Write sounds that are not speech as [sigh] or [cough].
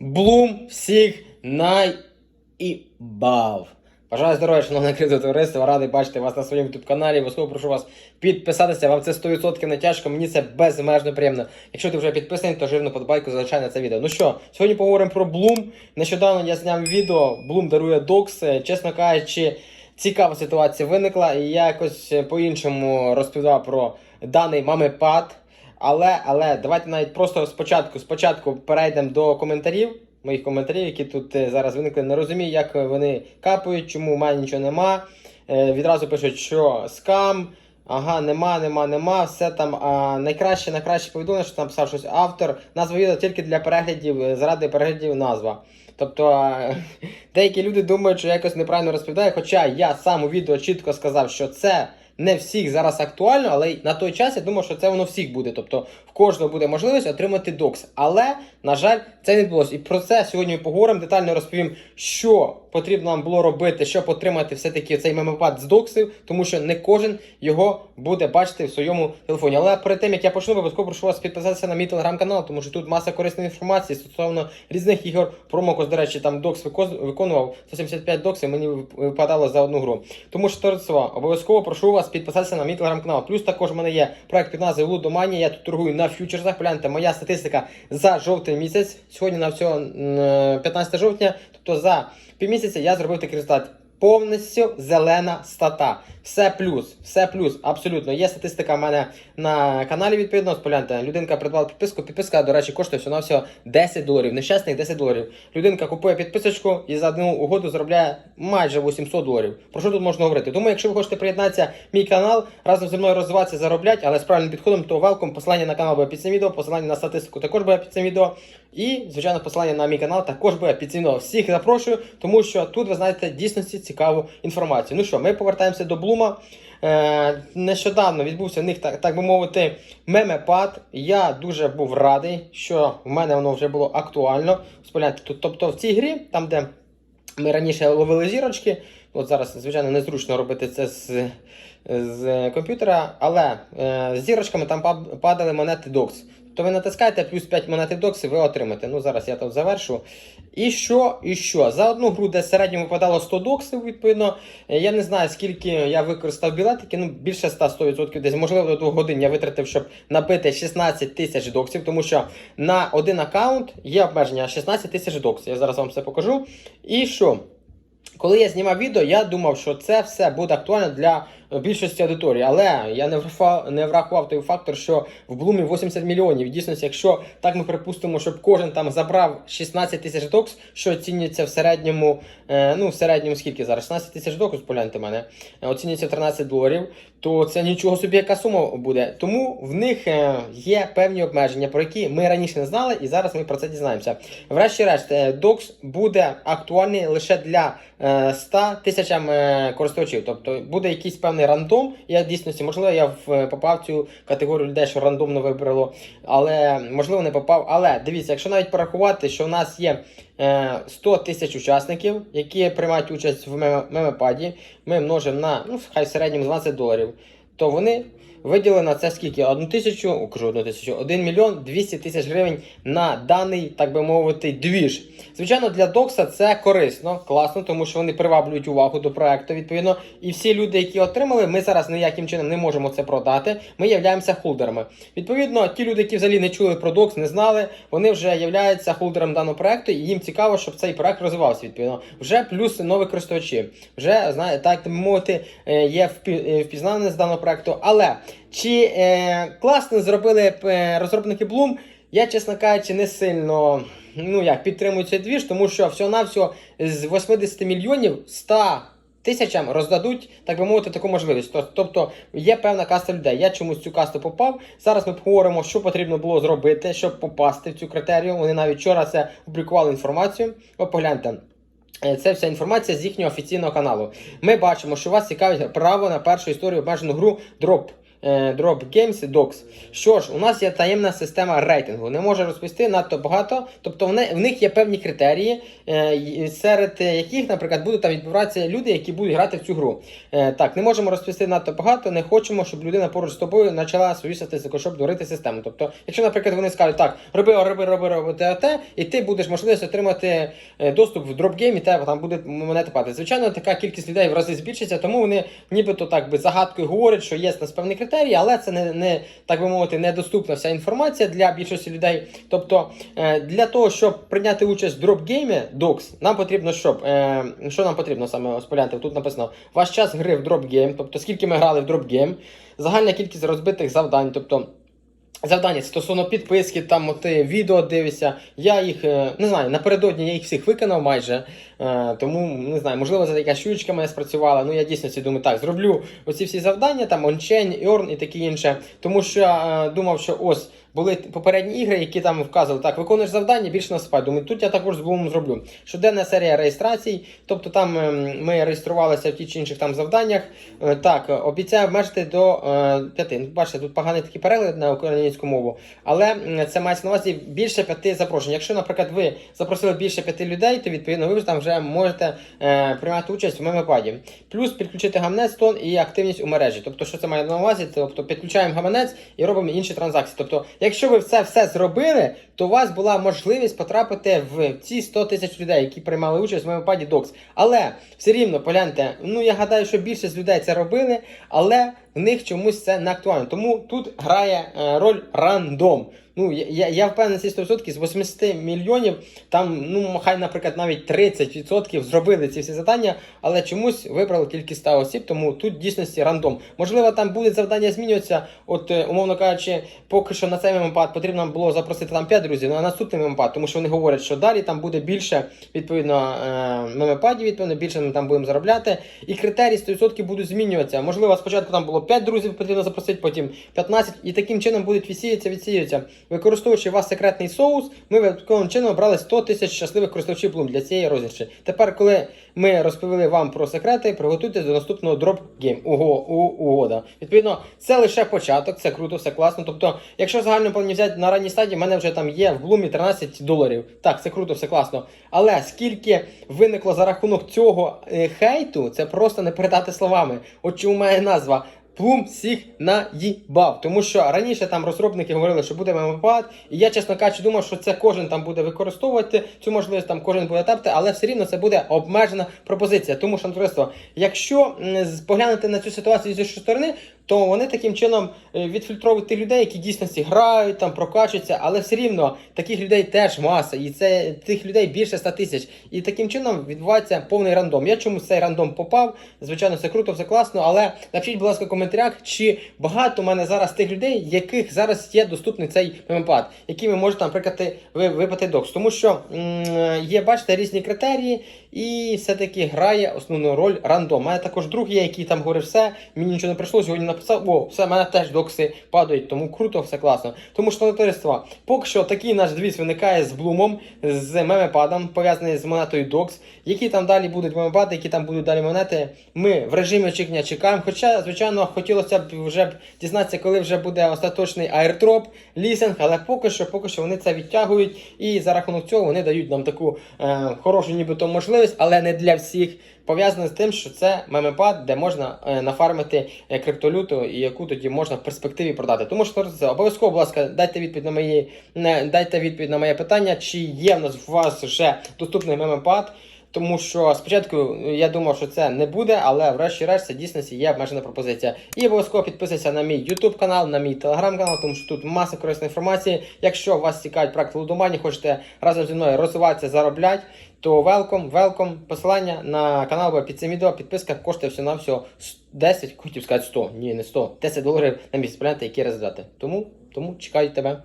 Блум всіх найбав. Бажаю здоров'я, шановне крипто товариство, радий бачити вас на своєму youtube каналі. Обов'язково прошу вас підписатися. Вам це 100% не тяжко, мені це безмежно приємно. Якщо ти вже підписаний, то жирну подбайку залишай на це відео. Ну що, сьогодні поговоримо про Bloom. Нещодавно я зняв відео, Bloom дарує докс. Чесно кажучи, цікава ситуація виникла, і я якось е, по-іншому розповідав про даний мамепад. Але, але давайте навіть просто спочатку, спочатку перейдемо до коментарів. Моїх коментарів, які тут е, зараз виникли. Не розумію, як вони капають, чому у мене нічого нема. Е, відразу пишуть, що скам. Ага, нема, нема, нема. Все там а, найкраще, найкраще повідомлення, що там писав щось автор. Назва відео тільки для переглядів, е, заради переглядів назва. Тобто а, [laughs] деякі люди думають, що я якось неправильно розповідаю, хоча я сам у відео чітко сказав, що це не всіх зараз актуально, але на той час я думав, що це воно всіх буде. Тобто в кожного буде можливість отримати докс. Але, на жаль, це не відбулося. І про це сьогодні ми поговоримо. Детально розповім, що потрібно нам було робити, щоб отримати все-таки цей мемопад з доксів, тому що не кожен його буде бачити в своєму телефоні. Але перед тим як я почну, обов'язково прошу вас підписатися на мій телеграм-канал, тому що тут маса корисної інформації стосовно різних ігор. Промокос, до речі, там докс виконував 175 доксів, мені випадало за одну гру. Тому що обов'язково прошу вас підписатися на мій телеграм-канал. Плюс також у мене є проект під назвою Лудоманія. Я тут торгую на фьючерсах. Гляньте, моя статистика за жовтий місяць. Сьогодні на всього 15 жовтня. Тобто за півмісяця я зробив такий результат. Повністю зелена стата. Все плюс, все плюс, абсолютно. Є статистика в мене на каналі відповідно. Погляньте, людинка придбала підписку. Підписка, до речі, коштує всього всього 10 доларів. Нещасних 10 доларів. Людинка купує підписочку і за одну угоду заробляє майже 800 доларів. Про що тут можна говорити? Тому, якщо ви хочете приєднатися мій канал, разом зі мною розвиватися, заробляти, але з правильним підходом, то велком. Посилання на канал буде під цим відео, посилання на статистику також буде під цим відео. І, звичайно, посилання на мій канал також буде під цим відео. Всіх запрошую, тому що тут ви знаєте дійсності цікаву інформацію. Ну що, ми повертаємося до Блума. Е, нещодавно відбувся в них, так, так би мовити, мемепад. Я дуже був радий, що в мене воно вже було актуально. Тобто в цій грі, там де ми раніше ловили зірочки, от зараз, звичайно, незручно робити це з, з комп'ютера, але е, з зірочками там падали монети DOX. То ви натискаєте плюс 5 монети DOX і ви отримаєте. Ну, зараз я тут завершу. І що? І що? За одну гру, де в середньому випадало 100 доксів, відповідно. Е, Я не знаю, скільки я використав білетики, ну більше 100-100%, десь, можливо, до 2 годин я витратив, щоб набити 16 тисяч доксів, тому що на один аккаунт є обмеження 16 тисяч доксів. Я зараз вам все покажу. І що? Коли я знімав відео, я думав, що це все буде актуально для більшості аудиторії. Але я не врахував, не врахував той фактор, що в Блумі 80 мільйонів. Дійсно, якщо так ми припустимо, щоб кожен там забрав 16 тисяч докс, що оцінюється в середньому, е, ну в середньому скільки зараз? 16 тисяч докс, погляньте мене, е, оцінюється в 13 доларів, то це нічого собі яка сума буде. Тому в них е, є певні обмеження, про які ми раніше не знали, і зараз ми про це дізнаємося. Врешті-решт, е, докс буде актуальний лише для е, 100 тисячам е, користувачів. Тобто буде якийсь певний рандом. Я в дійсності, можливо, я е, попав в цю категорію людей, що рандомно вибрало, але можливо не попав. Але дивіться, якщо навіть порахувати, що в нас є е, 100 тисяч учасників, які приймають участь в меме- мемепаді, ми множимо на ну, хай в середньому 20 доларів, то вони виділили на це скільки? Одну тисячу, кажу одну тисячу, 1 мільйон 200 тисяч гривень на даний, так би мовити, двіж. Звичайно, для Докса це корисно, класно, тому що вони приваблюють увагу до проекту, відповідно. І всі люди, які отримали, ми зараз ніяким чином не можемо це продати. Ми являємося холдерами. Відповідно, ті люди, які взагалі не чули про Докс, не знали, вони вже являються холдером даного проекту, і їм цікаво, щоб цей проект розвивався. Відповідно, вже плюс нові користувачі. Вже знаєте, так мовити, е, є е, з даного проекту. Але чи е, класно зробили е, розробники Bloom, я, чесно кажучи, не сильно ну як підтримую цей двіж, тому що всього-навсього з 80 мільйонів 100 тисячам роздадуть, так би мовити, таку можливість. Тобто є певна каста людей. Я чомусь цю касту попав. Зараз ми поговоримо, що потрібно було зробити, щоб попасти в цю критерію. Вони навіть вчора це опублікували інформацію. О, погляньте. Е, Це вся інформація з їхнього офіційного каналу. Ми бачимо, що вас цікавить право на першу історію обмежену гру Drop. Е, Drop Games Docs. Що ж, у нас є таємна система рейтингу. Не може розповісти надто багато. Тобто в них є певні критерії, е, серед яких, наприклад, будуть там відбиратися люди, які будуть грати в цю гру. Е, так, не можемо розповісти надто багато, не хочемо, щоб людина поруч з тобою почала свою статистику, щоб дурити систему. Тобто, якщо, наприклад, вони скажуть, так, роби, роби, роби, роби те, те, і ти будеш можливість отримати доступ в дропгейм, і тебе там буде монети падати. Звичайно, така кількість людей в рази збільшиться, тому вони нібито так би загадкою говорять, що є нас певні критерії, але це не, не так би мовити, недоступна вся інформація для більшості людей. Тобто, е, для того, щоб прийняти участь в дропгеймі DOX, нам потрібно, щоб е, що нам потрібно саме ось тут написано ваш час гри в дропгейм, тобто скільки ми грали в дропгейм, загальна кількість розбитих завдань, тобто. Завдання стосовно підписки, там от відео дивишся. Я їх е, не знаю, напередодні я їх всіх виконав майже. Е, тому не знаю, можливо, за якась щучка мене спрацювала. Ну я дійсно всі думаю, так, зроблю оці всі завдання, там ончень, Earn і таке інше. Тому що я е, думав, що ось були попередні ігри, які там вказували, так, виконуєш завдання, більше насипай. Думаю, тут я також з Бумом зроблю. Щоденна серія реєстрацій, тобто там ем, ми реєструвалися в ті чи інших там завданнях. Е, Так, обіцяю обмежити до п'яти. Ну, Бачите, тут поганий такий переклад на українську мову, але це мається на увазі більше п'яти запрошень. Якщо, наприклад, ви запросили більше п'яти людей, то відповідно ви там вже можете е, приймати участь в мемопаді. Плюс підключити гаманець, тон і активність у мережі. Тобто, що це має на увазі? Тобто підключаємо гаманець і робимо інші транзакції. Тобто, якщо ви це все зробили, то у вас була можливість потрапити в ці 100 тисяч людей, які приймали участь в мемопаді Docs. Але все рівно, погляньте, ну я гадаю, що більшість людей це робили, але в них чомусь це не актуально. Тому тут грає е, роль рандом. Ну, я, я, впевнений ці 100% з 80 мільйонів, там, ну, хай, наприклад, навіть 30% зробили ці всі завдання, але чомусь вибрали тільки 100 осіб, тому тут дійсності рандом. Можливо, там буде завдання змінюватися. От, е, умовно кажучи, поки що на цей мемопад потрібно було запросити там 5 друзів, на наступний мемопад, тому що вони говорять, що далі там буде більше, відповідно, мемопадів, відповідно, більше ми там будемо заробляти. І критерії 100% будуть змінюватися. Можливо, спочатку там було 5 друзів, потрібно запросити, потім 15, і таким чином будуть відсіюватися, відсіюватися. Використовуючи у вас секретний соус, ми таким чином обрали 100 тисяч щасливих користувачів Bloom для цієї розіграші. Тепер, коли ми розповіли вам про секрети, приготуйтесь до наступного дроп уго, угода. Відповідно, це лише початок, це круто, все класно. Тобто, якщо загально плані взяти на ранній стадії, в мене вже там є в Блумі 13 доларів. Так, це круто, все класно. Але скільки виникло за рахунок цього е, хейту, це просто не передати словами. От чому має назва. Плум всіх наїбав. Тому що раніше там розробники говорили, що буде мемопад, і я, чесно кажучи, думав, що це кожен там буде використовувати цю можливість, там кожен буде тапти, але все рівно це буде обмежена пропозиція. Тому що товариство, якщо поглянути на цю ситуацію з іншої сторони, то вони таким чином е, відфільтровують тих людей, які дійсності грають, там прокачуються, але все рівно таких людей теж маса, і це тих людей більше 100 тисяч. І таким чином відбувається повний рандом. Я чомусь цей рандом попав. Звичайно, все круто, все класно, але напишіть, будь ласка, в коментарях, чи багато у мене зараз тих людей, яких зараз є доступний цей мемпад, які ви можете, наприклад, ви- випити докс. Тому що м, є, бачите, різні критерії, і все-таки грає основну роль рандом. У мене також друг є, який там говорив, все, мені нічого не прийшло, сьогодні написав, о, все, в мене теж докси падають, тому круто, все класно. Тому що товариство, поки що такий наш двіз виникає з блумом, з мемепадом, пов'язаний з монетою докс. Які там далі будуть мемепади, які там будуть далі монети, ми в режимі очікування чекаємо. Хоча, звичайно, хотілося б вже дізнатися, коли вже буде остаточний аірдроп, лісинг, але поки що, поки що вони це відтягують, і за рахунок цього вони дають нам таку е, хорошу нібито можливість, але не для всіх. Пов'язано з тим, що це мемепад, де можна е, нафармити е, криптолюту, і яку тоді можна в перспективі продати. Тому що це обов'язково, будь ласка, дайте відповідь на мої не дайте відповідь на моє питання, чи є в нас у вас вже доступний мемепад. Тому що спочатку я думав, що це не буде, але врешті-решт це дійсності є обмежена пропозиція. І обов'язково підписуйся на мій YouTube канал, на мій Telegram канал, тому що тут маса корисної інформації. Якщо вас цікавить проект Лудомані, хочете разом зі мною розвиватися, заробляти, то welcome, welcome. Посилання на канал буде під цим відео. Підписка коштує всього на всього 10, хотів сказати 100, ні, не 100, 10 доларів на місяць, які результати. Тому, тому чекаю тебе.